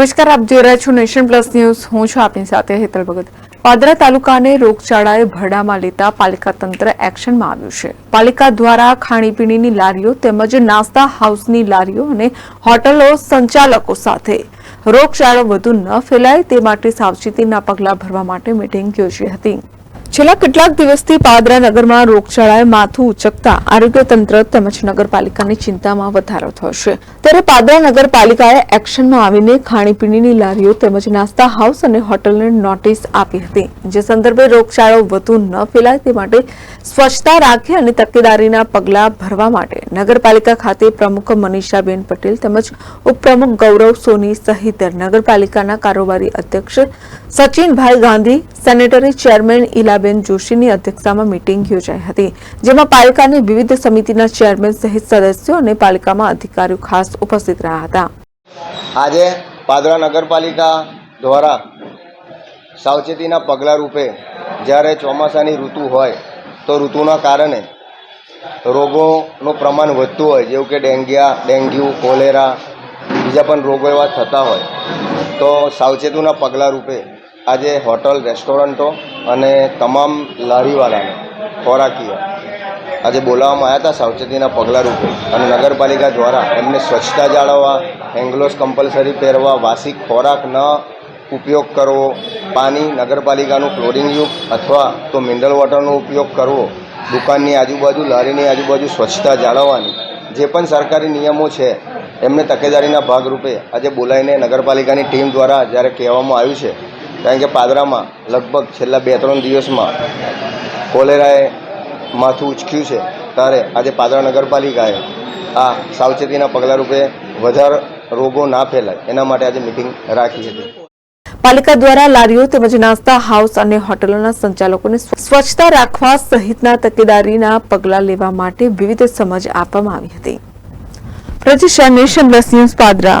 નમસ્કાર, આપ જોઈ રહ્યા છો નેશન પ્લસ ન્યૂઝ. હું છું આપની સાથે હેતલ ભગત. પાદરા તાલુકાને રોગચાળાએ ભરડામાં લેતા પાલિકા તંત્ર એક્શનમાં આવ્યું છે. પાલિકા દ્વારા ખાણીપીણીની લારીઓ તેમજ નાસ્તા હાઉસની લારીઓ અને હોટલો સંચાલકો સાથે રોગચાળો વધુ ન ફેલાય તે માટે સાવચેતીના પગલાં ભરવા માટે મીટિંગ યોજી હતી. છેલ્લા કેટલાક દિવસથી પાદરા નગરમાં રોગચાળાએ માથું ઉચકતા આરોગ્ય તંત્ર તેમજ નગરપાલિકાની ચિંતામાં વધારો થયો છે. ત્યારે પાદરા નગરપાલિકાએ એક્શનમાં આવીને ખાણીપીણીની લારીઓ તેમજ નાસ્તા હાઉસ અને હોટલને નોટિસ આપી હતી. જે સંદર્ભે રોગચાળો વધુ ન ફેલાય તે માટે સ્વચ્છતા રાખે અને તકેદારીના પગલાં ભરવા માટે નગરપાલિકા ખાતે પ્રમુખ મનીષાબેન પટેલ તેમજ ઉપપ્રમુખ ગૌરવ સોની સહિત નગરપાલિકાના કારોબારી અધ્યક્ષ સચિનભાઈ ગાંધી, સેનેટરી ચેરમેન ઈલાબેન જોશીની અધ્યક્ષતામાં મીટિંગ યોજાઈ હતી, જેમાં પાલિકાની વિવિધ સમિતિના ચેરમેન સહિત સદસ્યો અને પાલિકામાં અધિકારીઓ ખાસ ઉપસ્થિત રહ્યા હતા. આજે પાદરા નગરપાલિકા દ્વારા સાવચેતીના પગલાં રૂપે જ્યારે ચોમાસાની ઋતુ હોય, તો ઋતુના કારણે રોગોનું પ્રમાણ વધતું હોય, જેવું કે ડેન્ગિયા, ડેન્ગ્યુ, કોલેરા, બીજા પણ રોગો એવા થતા હોય, તો સાવચેતીના પગલાં રૂપે આજે હોટલ, રેસ્ટોરન્ટો અને તમામ લારીવાળાને, ખોરાકીઓ આજે બોલાવવામાં આવ્યા હતા સાવચેતીના પગલાં રૂપે. અને નગરપાલિકા દ્વારા એમને સ્વચ્છતા જાળવવા હેન્ડગ્લોવ્સ કમ્પલસરી પહેરવા, વાસી ખોરાક ન ઉપયોગ કરવો, પાણી નગરપાલિકાનું ક્લોરિનયુક્ત અથવા તો મિનરલ વોટરનો ઉપયોગ કરવો, દુકાનની આજુબાજુ, લારીની આજુબાજુ સ્વચ્છતા જાળવવાની જે પણ સરકારી નિયમો છે, એમને તકેદારીના ભાગરૂપે આજે બોલાવીને નગરપાલિકાની ટીમ દ્વારા જ્યારે કહેવામાં આવ્યું છે કારણ કે પાદરામાં લગભગ છેલ્લા બે ત્રણ દિવસમાં કોલેરાએ માથું ઉચક્યું છે. ત્યારે આજે પાદરા નગરપાલિકાએ આ સાવચેતીના પગલાં રૂપે વધારે રોગો ના ફેલાય. એના માટે આજે મિટિંગ રાખી હતી. પાલિકા દ્વારા લારીઓ તેમજ નાસ્તા, હાઉસ અને હોટલોના સંચાલકોને સ્વચ્છતા રાખવા સહિતના તકેદારીના પગલાં લેવા માટે વિવિધ સમજ આપવામાં આવી હતી. પ્રતિષ્ઠા નેશન પ્લસ ન્યૂઝ, પાદરા.